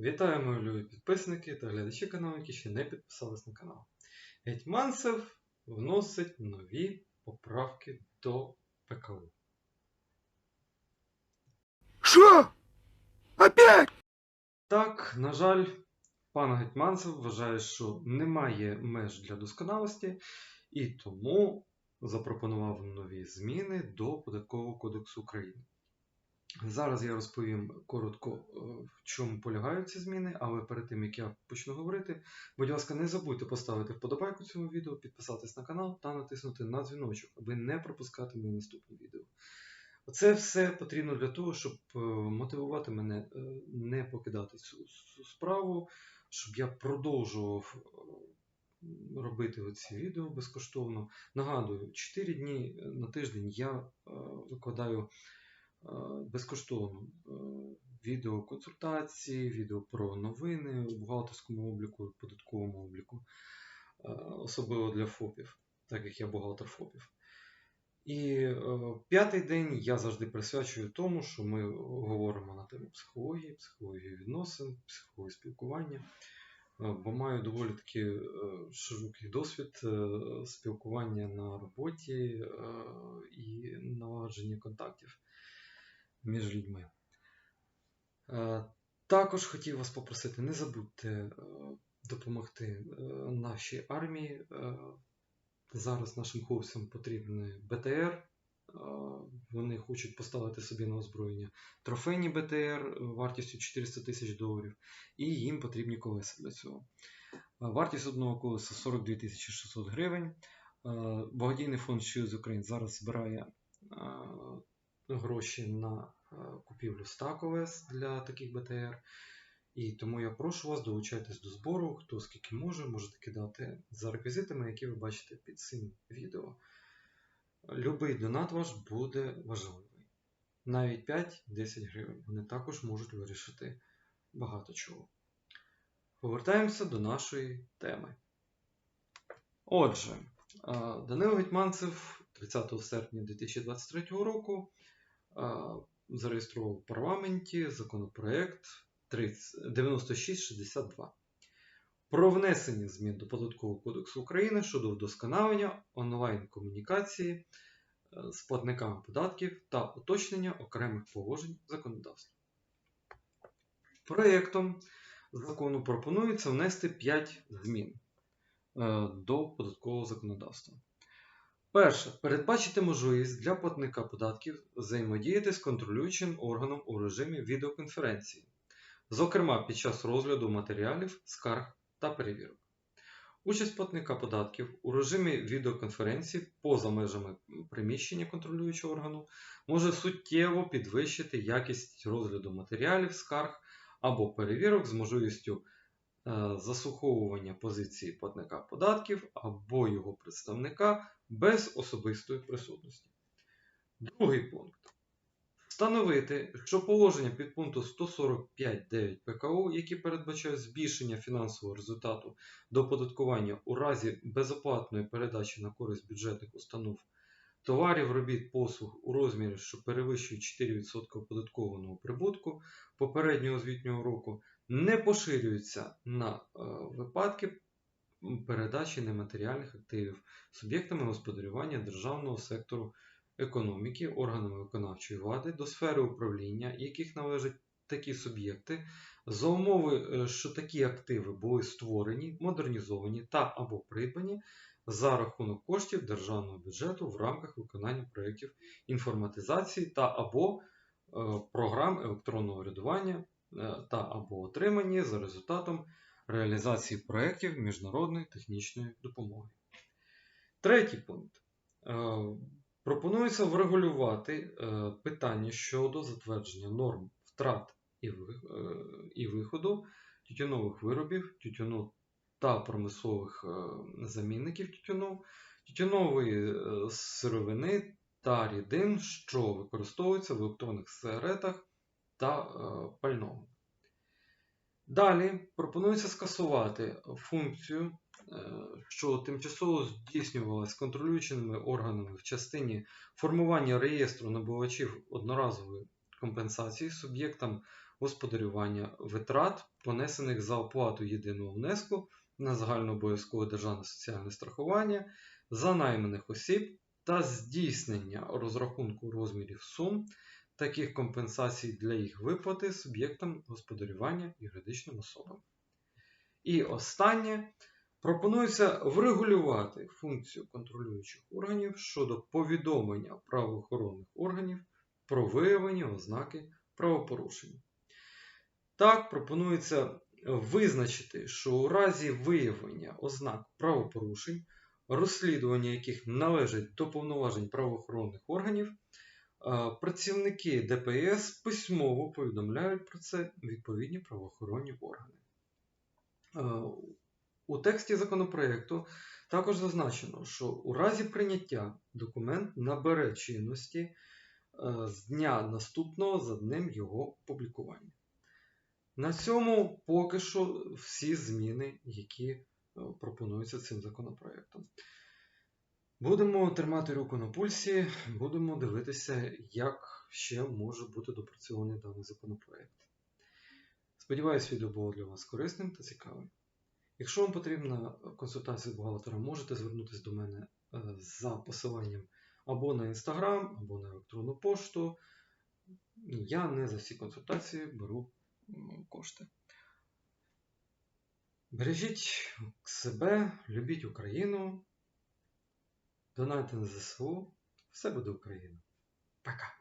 Вітаю мої любі підписники та глядачі каналу, які ще не підписались на канал. Гетьманцев вносить нові поправки до ПКУ. Что? Опять? Так, на жаль, пан Гетьманцев вважає, що немає меж для досконалості, і тому запропонував нові зміни до Податкового кодексу України. Зараз я розповім коротко, е, в чому полягають ці зміни, але перед тим як я почну говорити, будь ласка, не забудьте поставити вподобайку цьому відео, підписатись на канал та натиснути на дзвіночок, аби не пропускати мої наступні відео. Це все потрібно для того, щоб е, мотивувати мене е, не покидати цю, справу, щоб я продовжував робити оці відео безкоштовно. Нагадую, 4 дні на тиждень я викладаю безкоштовно е, відео консультації, відео про новини у бухгалтерському обліку, податковому обліку, е, особливо для ФОПів, так як я бухгалтер ФОПів. І е, п'ятий день я завжди присвячую тому, що ми говоримо на тему психології, психології відносин, психології спілкування, е, бо маю доволі таки е, широкий досвід е, спілкування на роботі е, і налагодження контактів між людьми. Е, Також хотів вас попросити, не забудьте е, допомогти е, нашій армії. Зараз нашим хлопцям потрібний БТР. Вони хочуть поставити собі на озброєння трофейні БТР вартістю 400 тисяч доларів, і їм потрібні колеса для цього. Вартість одного колеса 42 тисячі 600 гривень. Благодійний фонд Shoes Ukraine зараз збирає гроші на е, купівлю 100 колес для таких БТР. І тому я прошу вас долучайтесь до збору, хто скільки може, можете кидати за реквізитами, які ви бачите під цим відео. Любий донат ваш буде важливий. Навіть 5-10 гривень. Вони також можуть вирішити багато чого. Повертаємося до нашої теми. Отже, е, Данило Гетьманцев 30 серпня 2023 року зареєстрував в парламенті законопроект 9662 про внесення змін до Податкового кодексу України щодо вдосконалення онлайн-комунікації е, з платниками податків та уточнення окремих положень законодавства. Проєктом закону пропонується внести 5 змін е, до податкового законодавства. Перше. Передбачити можливість для платника податків взаємодіяти з контролюючим органом у режимі відеоконференції зокрема під час розгляду матеріалів, скарг та перевірок. Участь платника податків у режимі відеоконференції поза межами приміщення контролюючого органу може суттєво підвищити якість розгляду матеріалів, скарг або перевірок з можливістю е, заслуховування позиції платника податків або його представника без особистої присутності. Другий пункт. Встановити, що положення підпункту 145.9 ПКУ, які передбачають збільшення фінансового результату до оподаткування у разі безоплатної передачі на користь бюджетних установ товарів, робіт, послуг у розмірі, що перевищують 4% оподаткованого прибутку попереднього звітнього року, не поширюються на е, випадки передачі нематеріальних активів суб'єктами господарювання державного сектору економіки, органами виконавчої влади, до сфери управління, яких належать такі суб'єкти, за умови, е, що такі активи були створені, модернізовані та або придбані за рахунок коштів державного бюджету в рамках виконання проєктів інформатизації та або е, програм електронного рядування е, та або отримані за результатом реалізації проєктів міжнародної технічної допомоги. Третій пункт. Е, Пропонується врегулювати е, питання щодо затвердження норм втрат і, ви, е, і виходу тютюнових виробів, тютюну та промислових е, замінників тютюну, тютюнової е, сировини та рідин, що використовуються в електронних сигаретах та е, пальному. Далі пропонується скасувати функцію Е, що тимчасово здійснювалась контролюючими органами в частині формування реєстру набувачів одноразової компенсації суб'єктам господарювання витрат, понесених за оплату єдиного внеску на загальнообов'язкове державне соціальне страхування за найманих осіб та здійснення розрахунку розмірів сум таких компенсацій для їх виплати суб'єктам господарювання юридичним особам. І останнє пропонується врегулювати функцію контролюючих органів щодо повідомлення правоохоронних органів про виявлені ознаки правопорушень. Так, пропонується визначити, що у разі виявлення ознак правопорушень, розслідування яких належить до повноважень правоохоронних органів, працівники ДПС письмово повідомляють про це відповідні правоохоронні органи. У тексті законопроекту також зазначено, що у разі прийняття документ набере чинності з дня наступного за днем його опублікування. На цьому поки що всі зміни, які пропонуються цим законопроектом. Будемо тримати руку на пульсі, будемо дивитися, як ще може бути допрацьований даний законопроект. Сподіваюсь, відео було для вас корисним та цікавим. Якщо вам потрібна консультація з бухгалтера, можете звернутися до мене е, за посиланням або на Instagram, або на електронну пошту. Я не за всі консультації беру кошти. Бережіть себе, любіть Україну, донайте на ЗСУ, все буде Україна. Пока!